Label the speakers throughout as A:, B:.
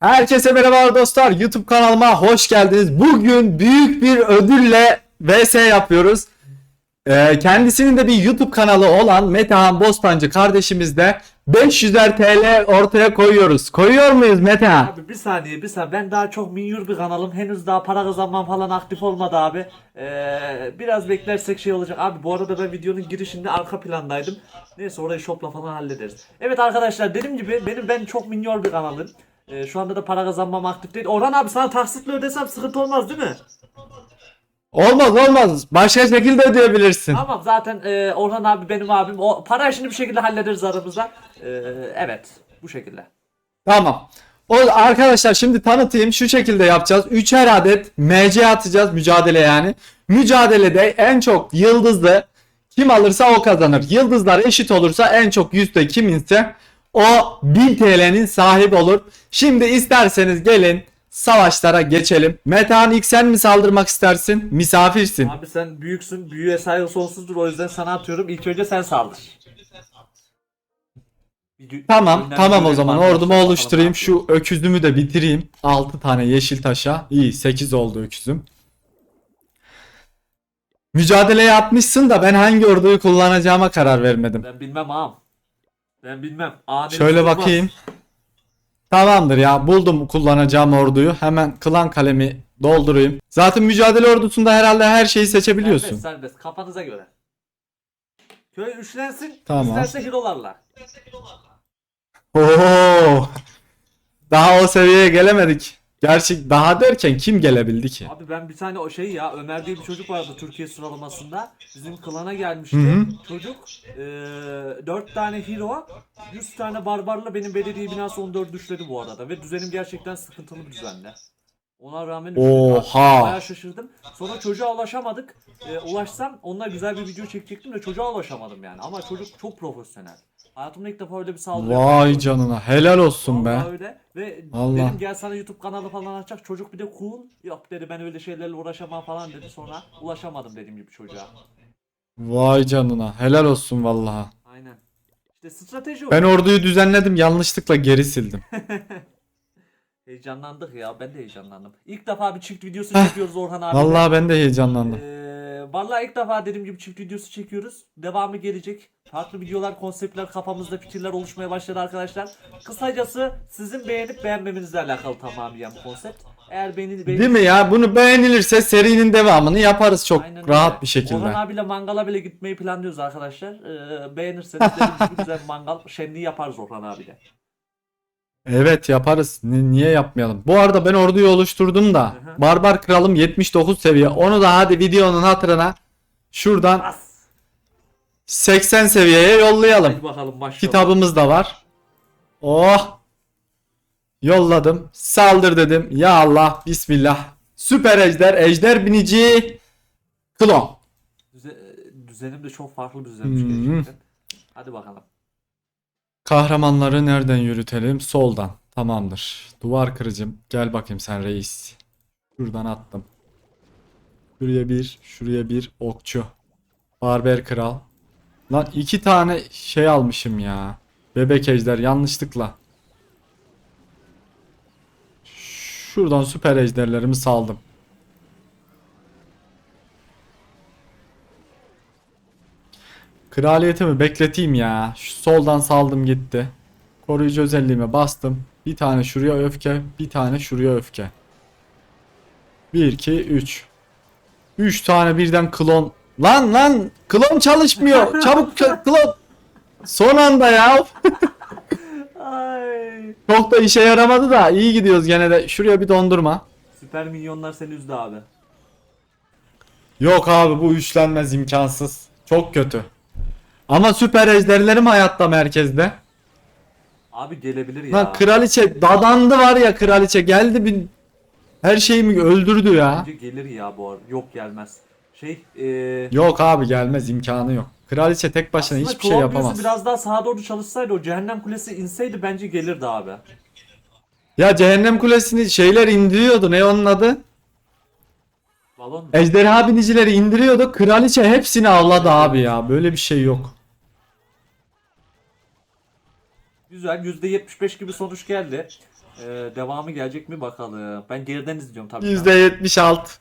A: Herkese merhaba dostlar. YouTube kanalıma hoş geldiniz. Bugün büyük bir ödülle VS yapıyoruz. Ee, kendisinin de bir YouTube kanalı olan Metehan Bostancı kardeşimiz de 500'er TL ortaya koyuyoruz. Koyuyor muyuz Metehan?
B: Abi bir saniye bir saniye ben daha çok minyur bir kanalım henüz daha para kazanmam falan aktif olmadı abi Ee, biraz beklersek şey olacak abi bu arada ben videonun girişinde arka plandaydım neyse orayı shopla falan hallederiz Evet arkadaşlar dediğim gibi benim ben çok minyor bir kanalım Ee, şu anda da para kazanmam aktif değil Orhan abi sana taksitle ödesem sıkıntı olmaz değil mi?
A: Olmaz olmaz. Başka şekilde ödeyebilirsin.
B: Tamam zaten e, Orhan abi benim abim o para işini bir şekilde hallederiz aramızda Ee, Evet bu şekilde
A: Tamam. O arkadaşlar şimdi tanıtayım. Şu şekilde yapacağız. Üçer adet MC atacağız mücadele yani. Mücadelede en çok yıldızlı kim alırsa o kazanır. Yıldızlar eşit olursa en çok yüzde kiminse o 1000 TL'nin sahibi olur. Şimdi isterseniz gelin savaşlara geçelim. Metehan ilk sen mi saldırmak istersin? Misafirsin.
B: Abi sen büyüksün büyüye saygı sonsuzdur o yüzden sana atıyorum İlk önce sen saldır
A: Tamam tamam o zaman ordumu oluşturayım. Şu öküzümü de bitireyim. 6 tane yeşil taşa. İyi 8 oldu öküzüm. Mücadeleye atmışsın da ben hangi orduyu kullanacağıma karar vermedim.
B: Ben bilmem ağam. Ben bilmem. Ani
A: Şöyle
B: tutmaz.
A: bakayım. Tamamdır ya buldum kullanacağım orduyu. Hemen klan kalemi doldurayım. Zaten mücadele ordusunda herhalde her şeyi seçebiliyorsun.
B: Serbest serbest kafanıza göre. Köy üçlensin.
A: Tamam.
B: İsterse hero'larla.
A: Oo. Daha o seviyeye gelemedik. Gerçi daha derken kim gelebildi ki?
B: Abi ben bir tane o şey ya Ömer diye bir çocuk vardı Türkiye sıralamasında. Bizim klana gelmişti.
A: Hı hı.
B: Çocuk eee 4 tane hero 100 tane barbarla benim belediye binası 14 düşledi bu arada. Ve düzenim gerçekten sıkıntılı bir düzenle. Ona rağmen
A: Oha.
B: bayağı şaşırdım. Sonra çocuğa ulaşamadık. Ee, ulaşsam onunla güzel bir video çekecektim de çocuğa ulaşamadım yani. Ama çocuk çok profesyonel. Hayatımda ilk defa öyle bir saldırı
A: Vay
B: yaptım.
A: canına helal olsun be.
B: Vallahi öyle. Ve
A: Vallahi.
B: dedim gel sana YouTube kanalı falan açacak. Çocuk bir de cool. Yok dedi ben öyle şeylerle uğraşamam falan dedi. Sonra ulaşamadım dediğim gibi çocuğa.
A: Vay canına helal olsun vallahi.
B: Aynen. İşte strateji o.
A: Ben orduyu düzenledim yanlışlıkla geri sildim.
B: Heyecanlandık ya. Ben de heyecanlandım. İlk defa bir çift videosu çekiyoruz Orhan abi.
A: Vallahi ben de heyecanlandım.
B: Vallahi ilk defa dediğim gibi çift videosu çekiyoruz. Devamı gelecek. Farklı videolar, konseptler kafamızda fikirler oluşmaya başladı arkadaşlar. Kısacası sizin beğenip beğenmemenizle alakalı tamamen bu konsept. Eğer beğeni, beğeni
A: Değil mi ya? Bunu beğenilirse serinin devamını yaparız çok
B: Aynen
A: rahat
B: öyle.
A: bir şekilde.
B: Orhan abiyle mangala bile gitmeyi planlıyoruz arkadaşlar. Ee, beğenirseniz dediğim gibi güzel mangal şenliği yaparız Orhan abiyle.
A: Evet yaparız. Ni- niye yapmayalım? Bu arada ben orduyu oluşturdum da.
B: Hı.
A: Barbar kralım 79 seviye. Onu da hadi videonun hatırına şuradan
B: Bas.
A: 80 seviyeye yollayalım.
B: Hadi bakalım maşallah.
A: Kitabımız da var. Oh. Yolladım. Saldır dedim. Ya Allah. Bismillah. Süper ejder. Ejder binici. Klon.
B: Düze- düzenim de çok farklı bir düzenmiş
A: Hmm.
B: gerçekten. Hadi bakalım.
A: Kahramanları nereden yürütelim? Soldan. Tamamdır. Duvar kırıcım. Gel bakayım sen reis. Şuradan attım. Şuraya bir. Şuraya bir. Okçu. Barber kral. Lan iki tane şey almışım ya. Bebek ejder yanlışlıkla. Şuradan süper ejderlerimi saldım. Kraliyetimi bekleteyim ya. Şu soldan saldım gitti. Koruyucu özelliğime bastım. Bir tane şuraya öfke, bir tane şuraya öfke. 1 2 3. 3 tane birden klon. Lan lan klon çalışmıyor. Çabuk klon. Son anda ya.
B: Ay.
A: Çok da işe yaramadı da iyi gidiyoruz gene de. Şuraya bir dondurma.
B: Süper minyonlar seni üzdü abi.
A: Yok abi bu üçlenmez imkansız. Çok kötü. Ama süper ejderlerim hayatta merkezde.
B: Abi gelebilir ya.
A: Lan kraliçe dadandı var ya kraliçe geldi bir her şeyimi öldürdü ya.
B: Bence gelir ya bu arada. Yok gelmez. Şey eee
A: Yok abi gelmez imkanı yok. Kraliçe tek başına
B: aslında
A: hiçbir şey
B: Klon
A: yapamaz.
B: büyüsü biraz daha sağa doğru çalışsaydı o cehennem kulesi inseydi bence gelirdi abi.
A: Ya cehennem kulesini şeyler indiriyordu ne onun adı?
B: Balon mu?
A: Ejderha binicileri indiriyordu. Kraliçe hepsini avladı abi ya. Böyle bir şey yok.
B: Güzel %75 gibi sonuç geldi. Ee, devamı gelecek mi bakalım. Ben geriden izliyorum tabii.
A: %76.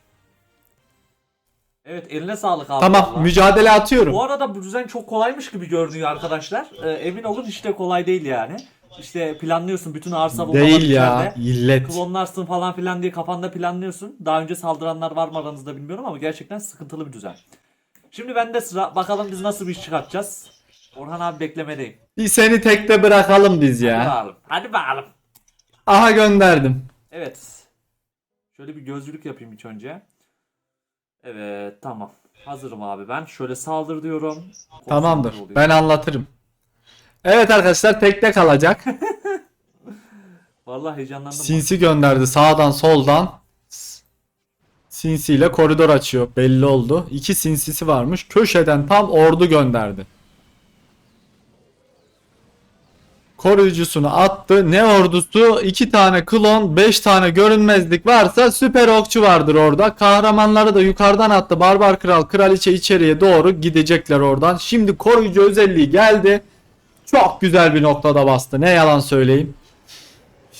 B: Evet eline sağlık abi.
A: Tamam
B: vallahi.
A: mücadele atıyorum.
B: Bu arada bu düzen çok kolaymış gibi görünüyor arkadaşlar. Ee, emin olun hiç de kolay değil yani. İşte planlıyorsun bütün arsa bulmalar
A: Değil ya.
B: içeride.
A: illet.
B: Klonlarsın falan filan diye kafanda planlıyorsun. Daha önce saldıranlar var mı aranızda bilmiyorum ama gerçekten sıkıntılı bir düzen. Şimdi bende sıra. Bakalım biz nasıl bir iş çıkartacağız. Orhan abi beklemedeyim.
A: Bir seni tekte bırakalım biz
B: Hadi
A: ya.
B: bakalım. Hadi bakalım.
A: Aha gönderdim.
B: Evet. Şöyle bir gözlülük yapayım ilk önce. Evet tamam. Hazırım abi ben. Şöyle saldır diyorum.
A: Tamamdır.
B: Konsantre oluyor.
A: Ben anlatırım. Evet arkadaşlar tekte kalacak.
B: Vallahi heyecanlandım.
A: Sinsi gönderdi sağdan soldan. Sinsi ile koridor açıyor. Belli oldu. İki sinsisi varmış. Köşeden tam ordu gönderdi. Koruyucusunu attı. Ne ordusu? iki tane klon, beş tane görünmezlik varsa süper okçu vardır orada. Kahramanları da yukarıdan attı. Barbar kral, kraliçe içeriye doğru gidecekler oradan. Şimdi koruyucu özelliği geldi. Çok güzel bir noktada bastı. Ne yalan söyleyeyim.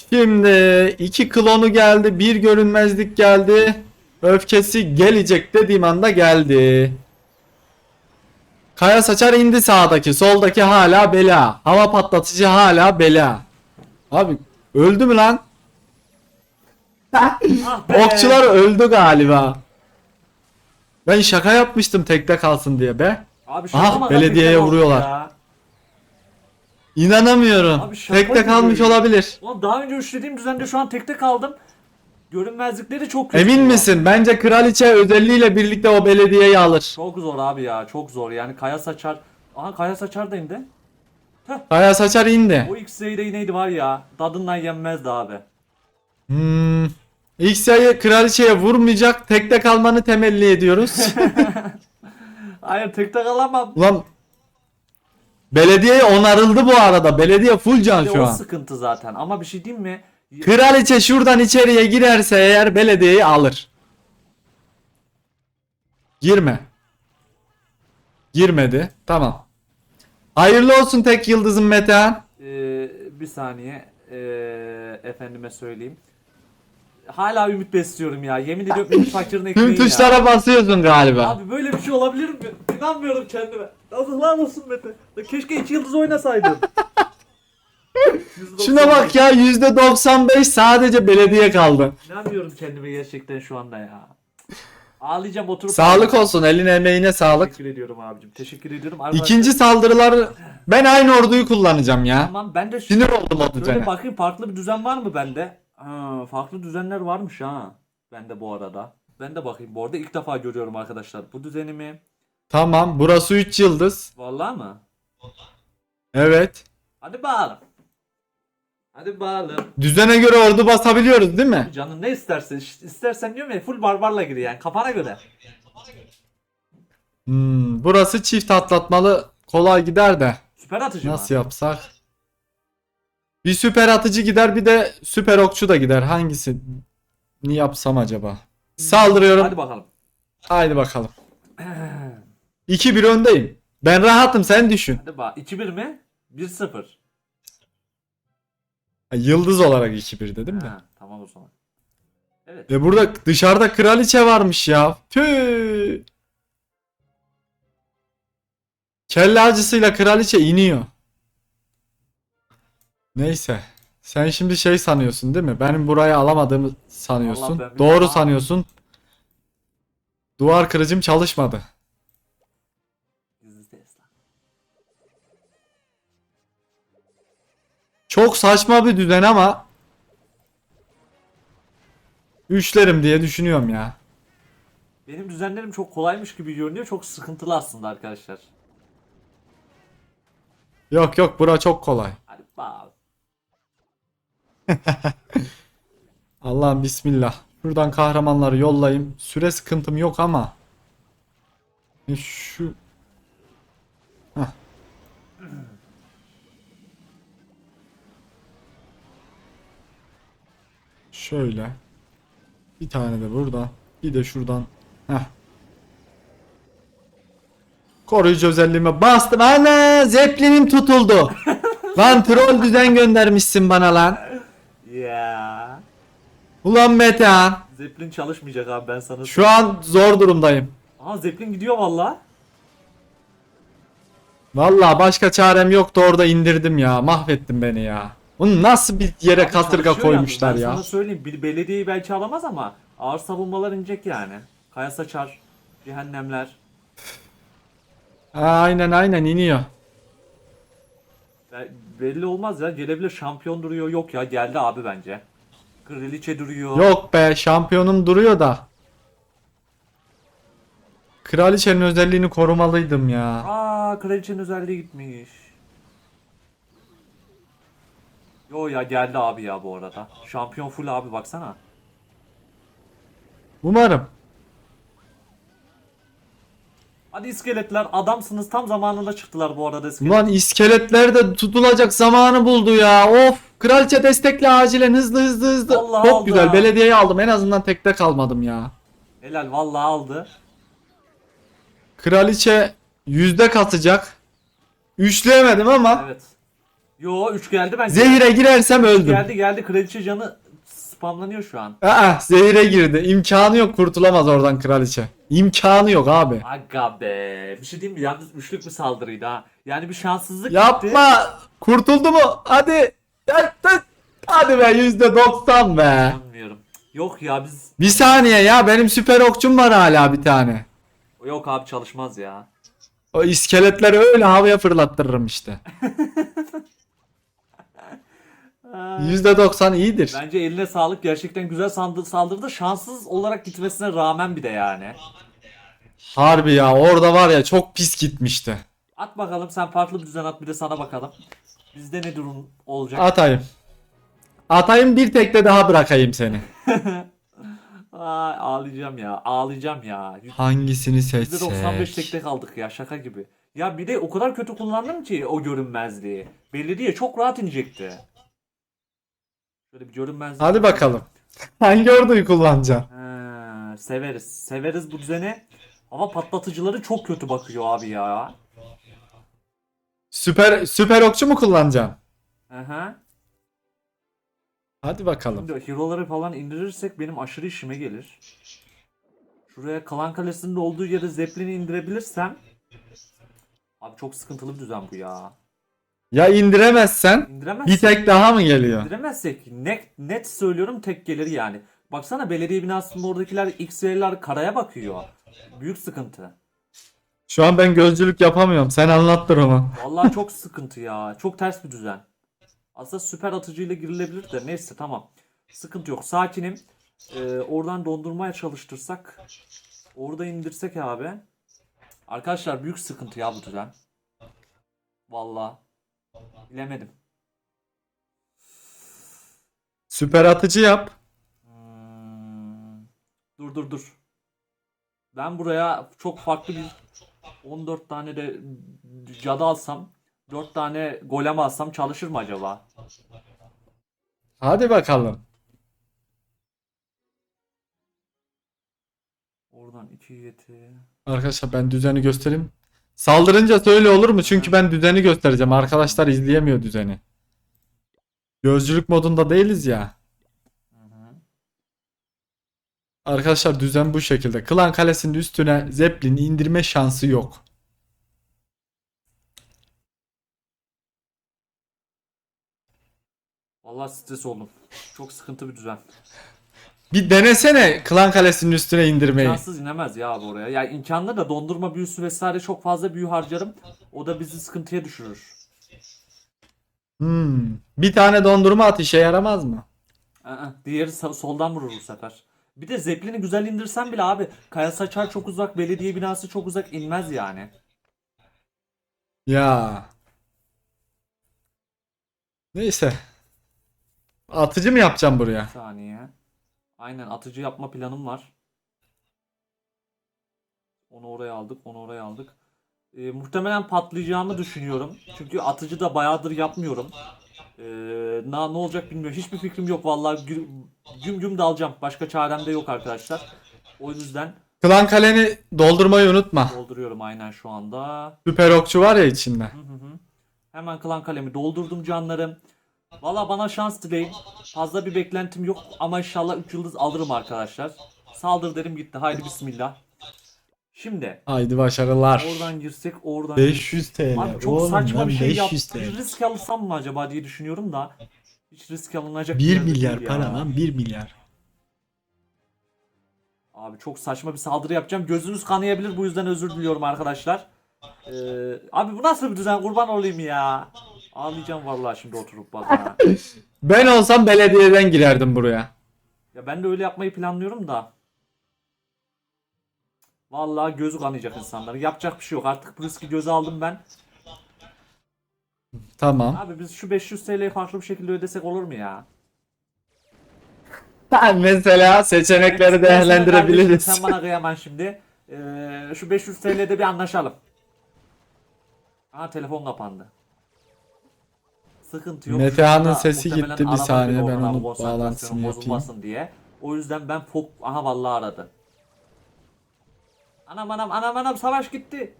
A: Şimdi iki klonu geldi, bir görünmezlik geldi. Öfkesi gelecek dediğim anda geldi. Kaya saçar indi sağdaki, soldaki hala bela. Hava patlatıcı hala bela. Abi öldü mü lan?
B: Ah be!
A: Okçular öldü galiba. Ben şaka yapmıştım tekte kalsın diye be.
B: Abi
A: Ah,
B: şaka maka
A: belediyeye
B: oldu
A: vuruyorlar.
B: ya.
A: İnanamıyorum.
B: Abi şaka
A: tekte
B: gibi
A: kalmış olabilir.
B: Ulan daha önce üçlediğim düzende şu an tekte kaldım. Görünmezlikleri çok kötü.
A: Emin
B: ya.
A: misin? Bence kraliçe özelliğiyle birlikte o belediyeyi alır.
B: Çok zor abi ya çok zor yani kaya saçar. Aha kaya saçar da indi.
A: Kaya saçar indi.
B: O X-Ray de neydi var ya tadından yenmezdi abi.
A: Hmm. X'ye kraliçeye vurmayacak tekte kalmanı temelli ediyoruz.
B: Hayır tekte kalamam.
A: Ulan belediye onarıldı bu arada. Belediye full can
B: İşte
A: şu
B: o
A: an.
B: sıkıntı zaten ama bir şey diyeyim mi?
A: Kraliçe şuradan içeriye girerse eğer belediyeyi alır. Girme. Girmedi. Tamam. Hayırlı olsun tek yıldızın Metehan.
B: Ee, bir saniye ee, efendime söyleyeyim. Hala ümit besliyorum ya. Yemin ediyorum ümit fakirin ekmeği
A: Tüm
B: ya.
A: tuşlara basıyorsun galiba.
B: Abi böyle bir şey olabilir mi? İnanmıyorum kendime. Yazıklar olsun Mete. Keşke iki yıldız oynasaydım.
A: Şuna bak ya %95 sadece belediye kaldı.
B: İnanmıyorum kendime gerçekten şu anda ya. Ağlayacağım oturup.
A: Sağlık olsun eline emeğine sağlık.
B: Teşekkür ediyorum abicim. Teşekkür ediyorum.
A: İkinci saldırıları ben aynı orduyu kullanacağım ya.
B: Tamam ben de
A: Sinir oldum
B: Şöyle
A: düzene.
B: bakayım farklı bir düzen var mı bende? Ha, farklı düzenler varmış ha. Bende bu arada. Ben de bakayım. Bu arada ilk defa görüyorum arkadaşlar. Bu düzenimi.
A: Tamam burası 3 yıldız.
B: Vallahi mı?
A: Evet.
B: Hadi bakalım. Hadi bakalım.
A: Düzene göre ordu basabiliyoruz değil mi?
B: Canın ne istersen. istersen diyorum ya full barbarla gir yani. Kafana göre.
A: Hmm, burası çift atlatmalı kolay gider de.
B: Süper atıcı
A: Nasıl
B: mı?
A: yapsak? Bir süper atıcı gider bir de süper okçu da gider. Hangisi? Ni yapsam acaba? Saldırıyorum.
B: Hadi bakalım.
A: Haydi bakalım. 2-1 öndeyim. Ben rahatım sen düşün.
B: Hadi bak. 2-1 mi? 1-0.
A: Ha, Yıldız olarak 2-1 dedim de.
B: Ha, tamam o zaman. Evet.
A: E burada dışarıda kraliçe varmış ya. Tüh. Kelle acısıyla kraliçe iniyor. Neyse. Sen şimdi şey sanıyorsun değil mi? Benim burayı alamadığımı sanıyorsun.
B: Vallahi ben bir-
A: Doğru sanıyorsun. Duvar kırıcım çalışmadı. Çok saçma bir düzen ama üçlerim diye düşünüyorum ya.
B: Benim düzenlerim çok kolaymış gibi görünüyor. Çok sıkıntılı aslında arkadaşlar.
A: Yok yok bura çok kolay.
B: Hadi bakalım.
A: Allah'ım bismillah. Şuradan kahramanları yollayayım. Süre sıkıntım yok ama. E Şu Şöyle. Bir tane de buradan. Bir de şuradan. Heh. Koruyucu özelliğime bastım. Ana zeplinim tutuldu. lan troll düzen göndermişsin bana lan.
B: ya.
A: Ulan Metehan.
B: Zeppelin çalışmayacak abi ben sana
A: Şu an zor durumdayım.
B: Aa Zeppelin gidiyor valla.
A: Vallahi başka çarem yoktu orada indirdim ya. Mahvettin beni ya. Bunu nasıl bir yere
B: Abi çalışıyor
A: koymuşlar
B: yalnız, ben
A: ya.
B: sana söyleyeyim bir belediyeyi belki alamaz ama ağır savunmalar inecek yani. Kaya saçar, cehennemler.
A: Aynen aynen iniyor.
B: Be- belli olmaz ya gelebilir şampiyon duruyor yok ya geldi abi bence. Kraliçe duruyor.
A: Yok be şampiyonum duruyor da. Kraliçenin özelliğini korumalıydım ya.
B: Aa kraliçenin özelliği gitmiş. Yo ya geldi abi ya bu arada. Şampiyon full abi baksana.
A: Umarım.
B: Hadi iskeletler adamsınız tam zamanında çıktılar bu arada iskelet.
A: Ulan iskeletler de tutulacak zamanı buldu ya. Of. Kraliçe destekle acilen hızlı hızlı hızlı.
B: Allah
A: Çok
B: Allah.
A: güzel. Belediyeyi aldım. En azından tekte kalmadım ya.
B: Helal vallahi aldı.
A: Kraliçe yüzde katacak. Üçleyemedim ama
B: Evet. Yo 3 geldi ben.
A: zehire girersem öldüm.
B: Geldi geldi kraliçe canı spamlanıyor şu an.
A: Aa, zehire girdi. İmkanı yok kurtulamaz oradan kraliçe. İmkanı yok abi.
B: Aga be. Bir şey diyeyim mi? Yalnız üçlük bir saldırıydı ha. Yani bir şanssızlık gitti.
A: Yapma. Kurtuldu mu? Hadi. Hadi, hadi be yüzde doksan be.
B: Bilmiyorum. Yok ya biz
A: Bir saniye ya benim süper okçum var hala bir tane.
B: yok abi çalışmaz ya.
A: O iskeletleri öyle havaya fırlattırırım işte. Yüzde doksan iyidir.
B: Bence eline sağlık. Gerçekten güzel sandı, saldırdı. Şanssız olarak gitmesine rağmen bir de yani.
A: Harbi ya orada var ya çok pis gitmişti.
B: At bakalım sen farklı bir düzen at bir de sana bakalım. Bizde ne durum olacak?
A: Atayım. Atayım bir tekte daha bırakayım seni.
B: Ay, ağlayacağım ya. Ağlayacağım ya.
A: Hangisini
B: %95
A: seçsek?
B: tekte kaldık ya şaka gibi. Ya bir de o kadar kötü kullandım ki o görünmezliği. Belli değil çok rahat inecekti. Şöyle bir görünmezlik.
A: Hadi bakalım. Hangi orduyu kullanacaksın?
B: Ha, severiz. Severiz bu düzeni. Ama patlatıcıları çok kötü bakıyor abi ya.
A: Süper süper okçu mu kullanacaksın?
B: Aha.
A: Hadi bakalım.
B: Şimdi hero'ları falan indirirsek benim aşırı işime gelir. Şuraya Kalan Kalesi'nin olduğu yere Zeppelin'i indirebilirsem Abi çok sıkıntılı bir düzen bu ya.
A: Ya indiremezsen
B: İndiremezsek,
A: bir tek daha mı geliyor?
B: indiremezsek net, net söylüyorum tek gelir yani. Baksana belediye binasının oradakiler X-Ray'ler karaya bakıyor. Büyük sıkıntı.
A: Şu an ben gözcülük yapamıyorum. Sen anlat durumu.
B: Vallahi çok sıkıntı ya. Çok ters bir düzen. Aslında süper atıcıyla girilebilir de neyse tamam. Sıkıntı yok. Sakinim. Ee, oradan dondurmaya çalıştırsak. Orada indirsek abi. Arkadaşlar büyük sıkıntı ya bu düzen. Vallahi. Bilemedim.
A: Süper atıcı yap.
B: Hmm. Dur dur dur. Ben buraya çok farklı bir 14 tane de cadı alsam 4 tane golem alsam çalışır mı acaba?
A: Hadi bakalım.
B: Oradan 2 yeti.
A: Arkadaşlar ben düzeni göstereyim. Saldırınca söyle olur mu? Çünkü ben düzeni göstereceğim. Arkadaşlar izleyemiyor düzeni. Gözcülük modunda değiliz ya. Arkadaşlar düzen bu şekilde. Klan Kalesi'nin üstüne Zeppelin indirme şansı yok.
B: Vallahi stres oldum. Çok sıkıntı bir düzen.
A: Bir denesene Klan Kalesi'nin üstüne indirmeyi.
B: İmkansız inemez ya abi oraya. Yani imkanlı da dondurma büyüsü vesaire çok fazla büyü harcarım. O da bizi sıkıntıya düşürür.
A: Hmm. Bir tane dondurma at işe yaramaz mı?
B: Aa, diğeri sa- soldan vurur bu sefer. Bir de Zeppelin'i güzel indirsen bile abi Kaya Saçar çok uzak, belediye binası çok uzak inmez yani.
A: Ya. Neyse. Atıcı mı yapacağım buraya?
B: Bir saniye. Aynen atıcı yapma planım var. Onu oraya aldık, onu oraya aldık. Ee, muhtemelen patlayacağımı düşünüyorum. Çünkü atıcı da bayağıdır yapmıyorum. Ee, na, ne olacak bilmiyorum. Hiçbir fikrim yok vallahi. Gü- Güm güm dalacağım. Başka çarem de yok arkadaşlar. O yüzden
A: Klan Kaleni doldurmayı unutma.
B: dolduruyorum aynen şu anda.
A: Süper okçu var ya içinde.
B: Hı hı hı. Hemen klan kalemi doldurdum canlarım. Valla bana şans dileyin. Fazla bir beklentim yok ama inşallah 3 yıldız alırım arkadaşlar. Saldır derim gitti. Haydi bismillah. Şimdi
A: Haydi başarılar.
B: oradan girsek oradan
A: 500 TL.
B: Abi çok
A: Oğlum
B: saçma bir şey
A: 500
B: yaptım.
A: TL.
B: Bir risk alırsam mı acaba diye düşünüyorum da. Hiç risk alınacak
A: 1
B: yerde
A: milyar
B: değil ya.
A: para lan 1 milyar.
B: Abi çok saçma bir saldırı yapacağım. Gözünüz kanayabilir bu yüzden özür diliyorum arkadaşlar. Ee, abi bu nasıl bir düzen kurban olayım ya. Ağlayacağım vallahi şimdi oturup bak ha.
A: Ben olsam belediyeden girerdim buraya.
B: Ya ben de öyle yapmayı planlıyorum da. Vallahi gözü kanayacak insanların. Yapacak bir şey yok. Artık bu riski göze aldım ben.
A: Tamam.
B: Abi biz şu 500 TL'yi farklı bir şekilde ödesek olur mu ya?
A: Mesela seçenekleri değerlendirebiliriz.
B: Sen bana kıyaman şimdi. Ee, şu 500 TL'de bir anlaşalım. Aha telefon kapandı. Sıkıntı yok.
A: Metehan'ın
B: Şurada
A: sesi gitti. Bir saniye, ben onun bağlantısını yapayım.
B: diye. O yüzden ben fok... Aha vallahi aradı. Anam anam anam anam savaş gitti.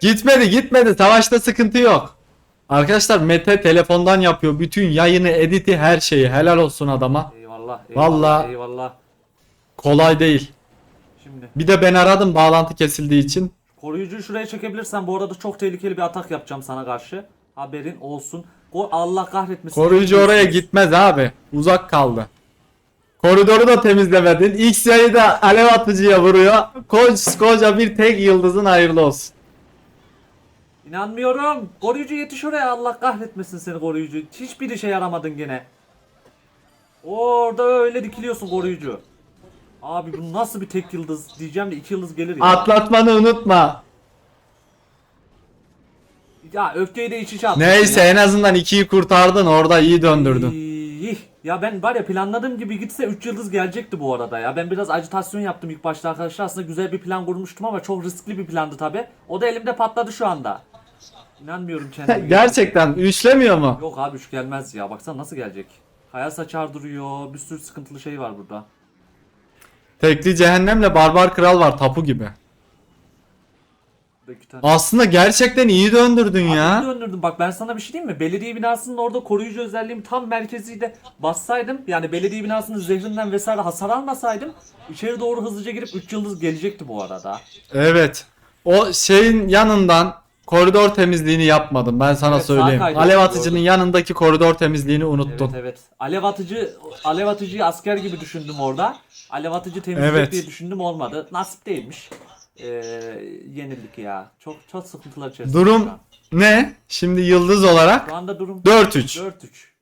A: Gitmedi gitmedi. Savaşta sıkıntı yok. Arkadaşlar Mete telefondan yapıyor. Bütün yayını, editi, her şeyi. Helal olsun adama.
B: Eyvallah eyvallah
A: Vallahi-
B: eyvallah.
A: Kolay değil.
B: Şimdi
A: Bir de ben aradım bağlantı kesildiği için.
B: koruyucuyu şuraya çekebilirsen bu arada çok tehlikeli bir atak yapacağım sana karşı. Haberin olsun. Ko- Allah kahretmesin.
A: Koruyucu oraya gitmez abi. Uzak kaldı. Koridoru da temizlemedin. X yayı da alev atıcıya vuruyor. Koskoca bir tek yıldızın hayırlı olsun.
B: İnanmıyorum. Koruyucu yetiş oraya. Allah kahretmesin seni koruyucu. Hiçbir işe yaramadın gene. Orada öyle dikiliyorsun koruyucu. Abi bu nasıl bir tek yıldız diyeceğim de iki yıldız gelir ya.
A: Atlatmanı unutma.
B: Ya öfkeyi de iç içe attın.
A: Neyse en azından ikiyi kurtardın orada iyi döndürdün.
B: İyi. Ya ben var ya planladığım gibi gitse 3 yıldız gelecekti bu arada ya. Ben biraz acitasyon yaptım ilk başta arkadaşlar. Aslında güzel bir plan kurmuştum ama çok riskli bir plandı tabi. O da elimde patladı şu anda. İnanmıyorum kendime.
A: Gerçekten üçlemiyor mu?
B: Yok abi üç gelmez ya. Baksana nasıl gelecek. Kaya saçar duruyor. Bir sürü sıkıntılı şey var burada.
A: Tekli cehennemle barbar kral var tapu gibi.
B: Tane.
A: Aslında gerçekten iyi döndürdün
B: Abi
A: ya.
B: döndürdüm. Bak ben sana bir şey diyeyim mi? Belediye binasının orada koruyucu özelliğim tam merkeziydi. Bassaydım yani belediye binasının zehrinden vesaire hasar almasaydım içeri doğru hızlıca girip 3 yıldız gelecekti bu arada.
A: Evet. O şeyin yanından koridor temizliğini yapmadım ben sana
B: Evet, sağ
A: söyleyeyim.
B: kaydı,
A: Alev atıcının yanındaki koridor temizliğini unuttun.
B: Evet evet. Alev atıcı alev atıcıyı asker gibi düşündüm orada. Alev atıcı temizlik
A: Evet.
B: diye düşündüm olmadı. Nasip değilmiş. Ee, yenildik ya. Çok çok sıkıntılar içerisinde.
A: Durum ne? Şimdi yıldız olarak
B: Şu anda durum
A: 4-3.
B: 4-3.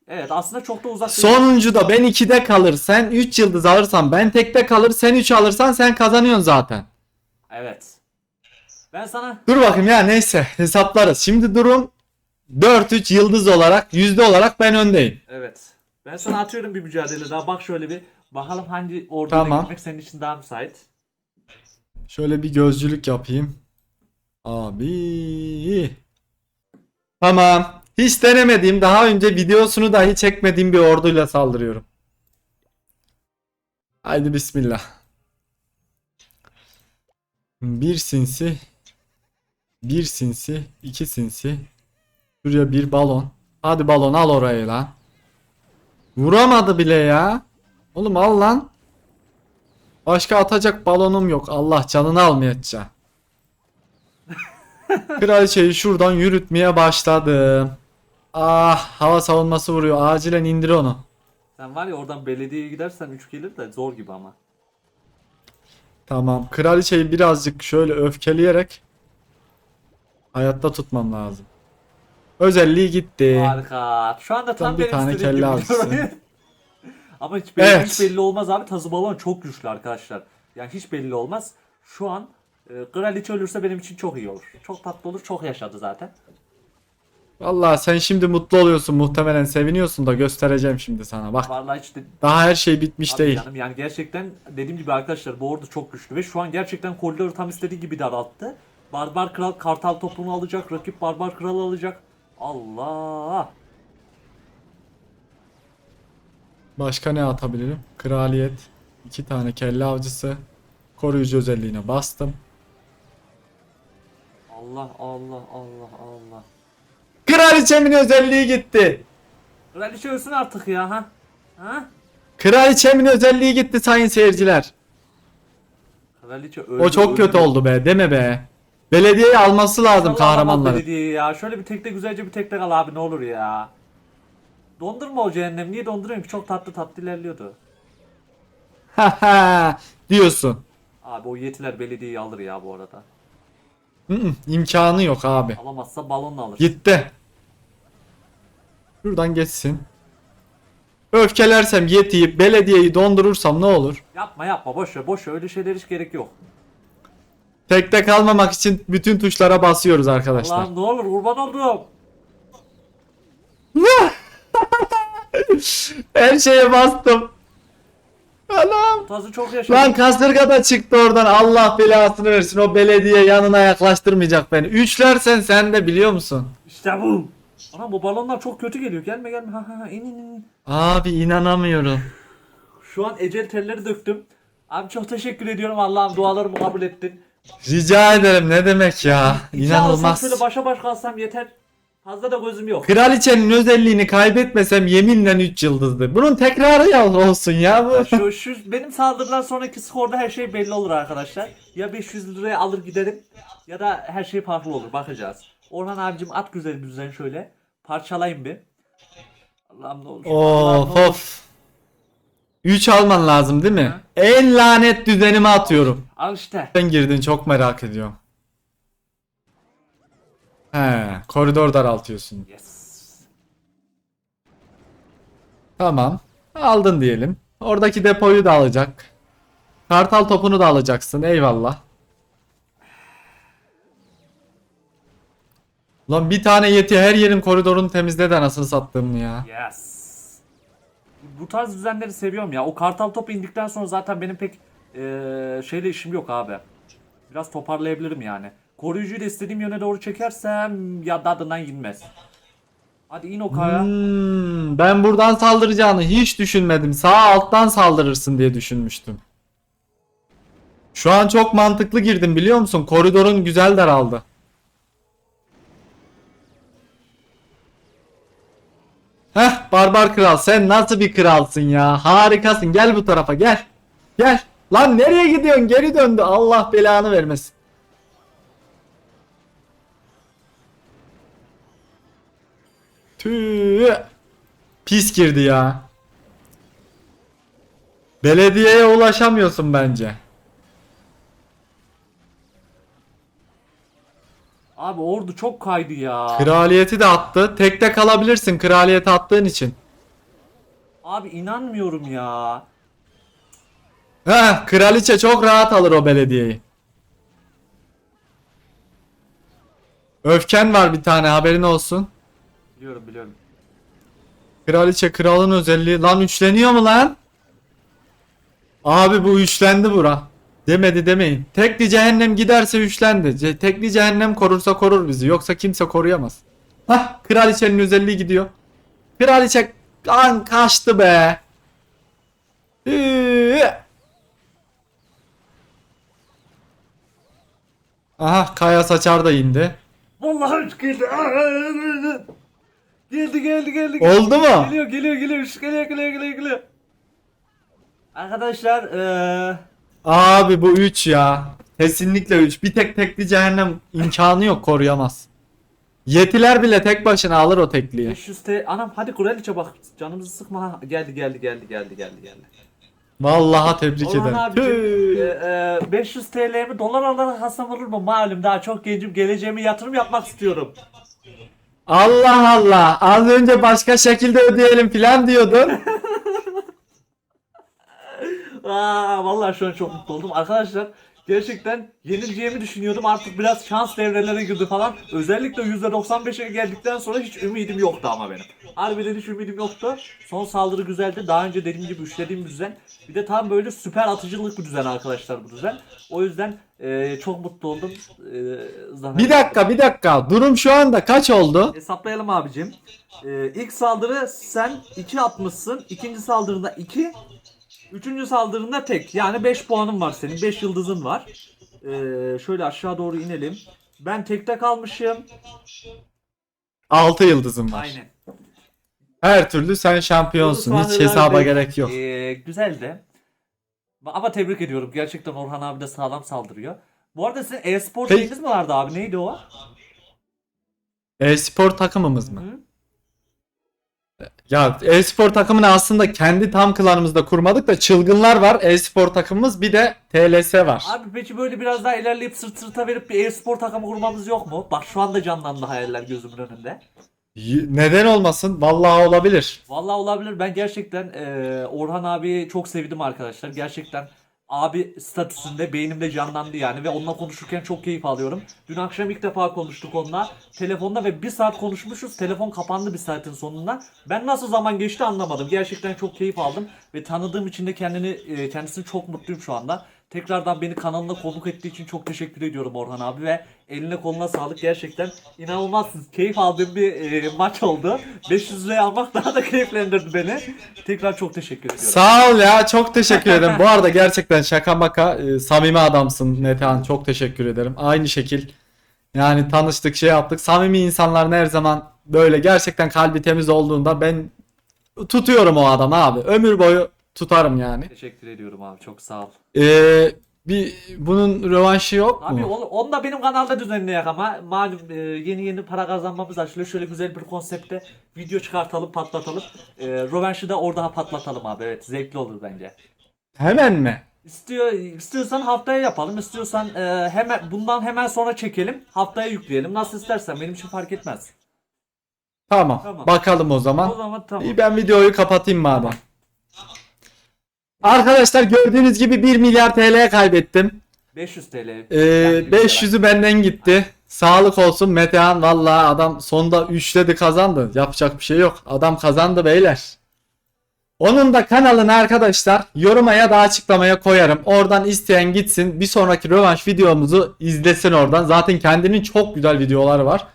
B: Evet aslında çok da uzak değil.
A: Sonuncuda ben 2'de kalır. Sen 3 yıldız alırsan ben tekte kalır. Sen 3 alırsan sen kazanıyorsun zaten.
B: Evet. Ben sana
A: Dur bakayım ya neyse hesaplarız. Şimdi durum 4-3 yıldız olarak yüzde olarak ben öndeyim.
B: evet. Ben sana atıyorum bir mücadele daha. Bak şöyle bir bakalım hangi orduya
A: Tamam.
B: gitmek senin için daha müsait.
A: Şöyle bir gözcülük yapayım. Abi. Tamam. Hiç denemediğim daha önce videosunu dahi çekmediğim bir orduyla saldırıyorum. Haydi bismillah. Bir sinsi. Bir sinsi. iki sinsi. Şuraya bir balon. Hadi balon al orayı lan. Vuramadı bile ya. Oğlum al lan. Başka atacak balonum yok. Allah canını almayacak. Kraliçeyi şuradan yürütmeye başladım. Ah hava savunması vuruyor. Acilen indir onu.
B: Sen var ya oradan belediyeye gidersen 3 gelir de zor gibi ama.
A: Tamam. Kraliçeyi birazcık şöyle öfkeleyerek hayatta tutmam lazım. Özelliği gitti.
B: Harika. Şu anda tam
A: Tam bir
B: benim
A: tane kelle
B: gibi
A: avcısı.
B: Ama hiç belli,
A: Evet.
B: hiç belli olmaz abi. Tazı balon çok güçlü arkadaşlar. Yani hiç belli olmaz. Şu an e, kraliçe ölürse benim için çok iyi olur. Çok tatlı olur. Çok yaşadı zaten.
A: Vallahi sen şimdi mutlu oluyorsun muhtemelen seviniyorsun da göstereceğim şimdi sana. Bak
B: Vallahi hiç de,
A: daha her şey bitmiş
B: Abi
A: değil.
B: canım yani gerçekten dediğim gibi arkadaşlar bu ordu çok güçlü ve şu an gerçekten koridoru tam istediği gibi daralttı. Barbar kral kartal topunu alacak, rakip barbar kralı alacak. Allah!
A: Başka ne atabilirim? Kraliyet. iki tane kelle avcısı. Koruyucu özelliğine bastım.
B: Allah Allah Allah Allah.
A: Kraliçemin özelliği gitti.
B: Kraliçe ölsün artık ya ha. Ha?
A: Kraliçemin özelliği gitti sayın seyirciler.
B: Kraliçe öldü.
A: O çok kötü oldu be deme be. Belediyeyi alması lazım
B: İnşallah alamaz
A: kahramanları.
B: belediyeyi ya. Şöyle bir tekte güzelce bir tekte kal abi ne olur ya. Dondurma o cehennem. Niye donduruyorsun ki? Çok tatlı tatlı ilerliyordu.
A: Diyorsun.
B: Abi o yetiler belediyeyi alır ya bu arada.
A: Hı hı, İmkanı yok abi.
B: Alamazsa balonla alır.
A: Gitti. Şuradan geçsin. Öfkelersem yetiyi, belediyeyi dondurursam ne olur?
B: Yapma yapma boş ver boş ver öyle şeyler hiç gerek yok.
A: Tekte kalmamak için bütün tuşlara basıyoruz arkadaşlar.
B: Allah'ım ne olur kurban oldum.
A: Her şeye bastım. Anam.
B: Tazı çok yaşadı.
A: Lan kasırga da çıktı oradan. Allah belasını versin. O belediye yanına yaklaştırmayacak beni. Üçlersen sen de biliyor musun?
B: İşte bu. Anam bu balonlar çok kötü geliyor. Gelme gelme. Ha ha ha in in in.
A: Abi inanamıyorum.
B: Şu an ecel telleri döktüm. Abi çok teşekkür ediyorum. Allah'ım dualarımı kabul ettin.
A: Rica ederim ne demek ya.
B: İki alsam
A: İnanılmaz.
B: şöyle başa baş kalsam yeter. Fazla da gözüm yok.
A: Kraliçenin özelliğini kaybetmesem yeminle 3 yıldızdı. Bunun tekrarı ya olsun ya bu.
B: Şu, şu benim saldırıdan sonraki skorda her şey belli olur arkadaşlar. Ya 500 liraya alır giderim ya da her şey farklı olur. Bakacağız. Orhan abicim at güzel bir düzen şöyle. Parçalayın bir. Allah'ım ne olur.
A: Of of. 3 alman lazım değil mi? En lanet düzenime atıyorum.
B: Al işte.
A: Sen girdin çok merak ediyorum. He, koridor daraltıyorsun.
B: Yes.
A: Tamam. Aldın diyelim. Oradaki depoyu da alacak. Kartal topunu da alacaksın. Eyvallah. Lan bir tane yeti her yerin koridorunu temizledi anasını sattığım ya.
B: Yes. Bu tarz düzenleri seviyorum ya. O kartal topu indikten sonra zaten benim pek eee, şeyle işim yok abi. Biraz toparlayabilirim yani. Koruyucuyu da istediğim yöne doğru çekersem ya dadından inmez. Hadi in o kaya.
A: Hmm, ben buradan saldıracağını hiç düşünmedim. Sağ alttan saldırırsın diye düşünmüştüm. Şu an çok mantıklı girdim biliyor musun? Koridorun güzel daraldı. Heh barbar kral sen nasıl bir kralsın ya? Harikasın gel bu tarafa gel. Gel. Lan nereye gidiyorsun? Geri döndü. Allah belanı vermesin. Tüh. Pis girdi ya. Belediyeye ulaşamıyorsun bence.
B: Abi ordu çok kaydı ya.
A: Kraliyeti de attı. Tekte kalabilirsin kraliyeti attığın için.
B: Abi inanmıyorum ya.
A: Heh, kraliçe çok rahat alır o belediyeyi. Öfken var bir tane haberin olsun.
B: Biliyorum biliyorum.
A: Kraliçe kralın özelliği. Lan üçleniyor mu lan? Abi bu üçlendi bura. Demedi demeyin. Tekli cehennem giderse üçlendi. Ce- tekli cehennem korursa korur bizi. Yoksa kimse koruyamaz. Hah kraliçenin özelliği gidiyor. Kraliçe an kaçtı be. Üü. Aha kaya saçar da indi.
B: Vallahi üç geldi. Geldi geldi geldi.
A: Oldu mu?
B: Geliyor geliyor geliyor. Üç geliyor geliyor geliyor geliyor. Arkadaşlar eee
A: Abi bu 3 ya. Kesinlikle 3. Bir tek tekli cehennem imkanı yok koruyamaz. Yetiler bile tek başına alır o tekliği.
B: 500 T anam hadi kraliçe bak canımızı sıkma ha. geldi geldi geldi geldi geldi geldi.
A: Vallahi tebrik
B: Orhan
A: ederim.
B: abicim
A: Tüh.
B: e, e, 500 TL'mi dolar olarak alsam olur mu? Malum daha çok gencim geleceğime yatırım yapmak istiyorum.
A: Allah Allah. Az önce başka şekilde ödeyelim filan diyordun.
B: Aa, vallahi şu an çok mutlu oldum. Arkadaşlar gerçekten yenileceğimi düşünüyordum. Artık biraz şans devrelerine girdi falan. Özellikle %95'e geldikten sonra hiç ümidim yoktu ama benim. Harbiden hiç ümidim yoktu. Son saldırı güzeldi. Daha önce dediğim gibi üçlediğim bir düzen. Bir de tam böyle süper atıcılık bir düzen arkadaşlar bu düzen. O yüzden e, çok mutlu oldum. E,
A: bir dakika bir dakika. Durum şu anda kaç oldu?
B: Hesaplayalım abicim. Ee, ilk saldırı sen 2 atmışsın. İkinci saldırında 2. Üçüncü saldırında tek. Yani 5 puanın var senin. 5 yıldızın var. Ee, şöyle aşağı doğru inelim. Ben tekte kalmışım.
A: 6 yıldızım var.
B: Aynen.
A: Her türlü sen şampiyonsun. Hiç hesaba gerek yok.
B: e, güzel de. Ama tebrik ediyorum. Gerçekten Orhan abi de sağlam saldırıyor. Bu arada sizin e-spor şeyiniz mi vardı abi? Neydi o?
A: E-spor takımımız mı?
B: Hı?
A: Ya e-spor takımını aslında kendi tam klanımızda kurmadık da çılgınlar var. E-spor takımımız bir de TLS var.
B: Abi peki böyle biraz daha ilerleyip sırt sırta verip bir e-spor takımı kurmamız yok mu? Bak şu anda canlandı hayaller gözümün önünde.
A: Y- Neden olmasın? Vallahi olabilir.
B: Vallahi olabilir. Ben gerçekten eee, Orhan abi çok sevdim arkadaşlar. Gerçekten abi statüsünde beynimde canlandı yani ve onunla konuşurken çok keyif alıyorum. Dün akşam ilk defa konuştuk onunla telefonda ve bir saat konuşmuşuz. Telefon kapandı bir saatin sonunda. Ben nasıl zaman geçti anlamadım. Gerçekten çok keyif aldım ve tanıdığım için de kendini eee, kendisini çok mutluyum şu anda. Tekrardan beni kanalına konuk ettiği için çok teşekkür ediyorum Orhan abi ve eline koluna sağlık. Gerçekten inanılmaz keyif aldığım bir eee, maç oldu. 500 liraya almak daha da keyiflendirdi beni. Tekrar çok teşekkür ediyorum.
A: Sağ ol ya çok teşekkür ederim. Bu arada gerçekten şaka maka e, samimi adamsın Metehan çok teşekkür ederim. Aynı şekil yani tanıştık şey yaptık. Samimi insanların her zaman böyle gerçekten kalbi temiz olduğunda ben tutuyorum o adamı abi. Ömür boyu tutarım yani.
B: Teşekkür ediyorum abi çok sağ ol.
A: Ee, bir bunun rövanşı yok
B: Abi
A: mu?
B: onu, onu da benim kanalda düzenleyek ama malum e, yeni yeni para kazanmamız açılıyor. Şöyle güzel bir konsepte video çıkartalım patlatalım. E, Rövanşı da orada patlatalım abi evet zevkli olur bence.
A: Hemen mi?
B: İstiyor, istiyorsan haftaya yapalım. İstiyorsan e, hemen bundan hemen sonra çekelim. Haftaya yükleyelim. Nasıl istersen benim için fark etmez.
A: Tamam.
B: Tamam.
A: Bakalım o
B: O
A: zaman.
B: zaman tamam.
A: İyi ben videoyu kapatayım madem. Arkadaşlar gördüğünüz gibi 1 milyar TL kaybettim.
B: 500 TL.
A: Ee,
B: Yani
A: 500'ü benden gitti. Sağlık olsun Metehan vallahi adam sonunda üçledi kazandı. Yapacak bir şey yok. Adam kazandı beyler. Onun da kanalını arkadaşlar yoruma ya da açıklamaya koyarım. Oradan isteyen gitsin. Bir sonraki rövanş videomuzu izlesin oradan. Zaten kendinin çok güzel videoları var.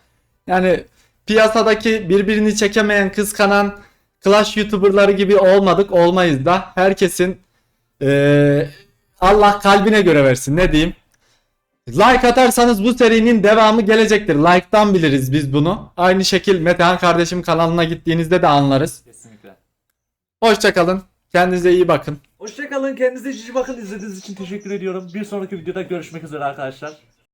A: Yani piyasadaki birbirini çekemeyen, kıskanan Clash YouTuber'ları gibi olmadık, olmayız da. Herkesin eee, Allah kalbine göre versin. Ne diyeyim? Like atarsanız bu serinin devamı gelecektir. Like'tan biliriz biz bunu. Aynı şekil Metehan kardeşim kanalına gittiğinizde de anlarız.
B: Kesinlikle.
A: Hoşçakalın. Kendinize iyi bakın.
B: Hoşçakalın. Kendinize cici bakın. İzlediğiniz için teşekkür ediyorum. Bir sonraki videoda görüşmek üzere arkadaşlar.